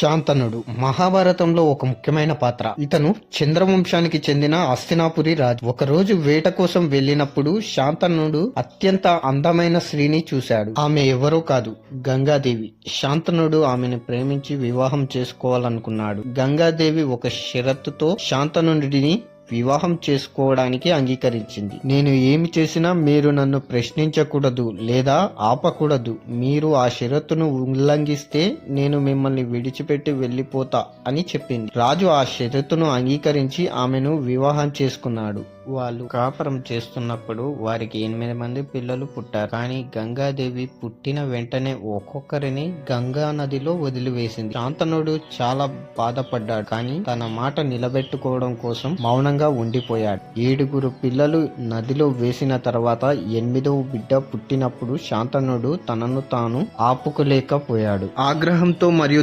శాంతనుడు. మహాభారతంలో ఒక ముఖ్యమైన పాత్ర. ఇతను చంద్రవంశానికి చెందిన హస్తినాపురి రాజు. ఒకరోజు వేట కోసం వెళ్ళినప్పుడు శాంతనుడు అత్యంత అందమైన స్త్రీని చూశాడు. ఆమె ఎవరో కాదు గంగాదేవి. శాంతనుడు ఆమెను ప్రేమించి వివాహం చేసుకోవాలనుకున్నాడు. గంగాదేవి ఒక షరతుతో శాంతనుడిని వివాహం చేసుకోవడానికి అంగీకరించింది. నేను ఏమి చేసినా మీరు నన్ను ప్రశ్నించకూడదు లేదా ఆపకూడదు. మీరు ఆ షరతును ఉల్లంఘిస్తే నేను మిమ్మల్ని విడిచిపెట్టి వెళ్ళిపోతా అని చెప్పింది. రాజు ఆ షరతును అంగీకరించి ఆమెను వివాహం చేసుకున్నాడు. వాళ్ళు కాపురం చేస్తున్నప్పుడు వారికి ఎనిమిది మంది పిల్లలు పుట్టారు. కానీ గంగాదేవి పుట్టిన వెంటనే ఒక్కొక్కరిని గంగా నదిలో వదిలివేసింది. శాంతనుడు చాలా బాధపడ్డాడు కానీ తన మాట నిలబెట్టుకోవడం కోసం మౌనంగా ఉండిపోయాడు. ఏడుగురు పిల్లలు నదిలో వేసిన తర్వాత ఎనిమిదవ బిడ్డ పుట్టినప్పుడు శాంతనుడు తనను తాను ఆపుకోలేకపోయాడు. ఆగ్రహంతో మరియు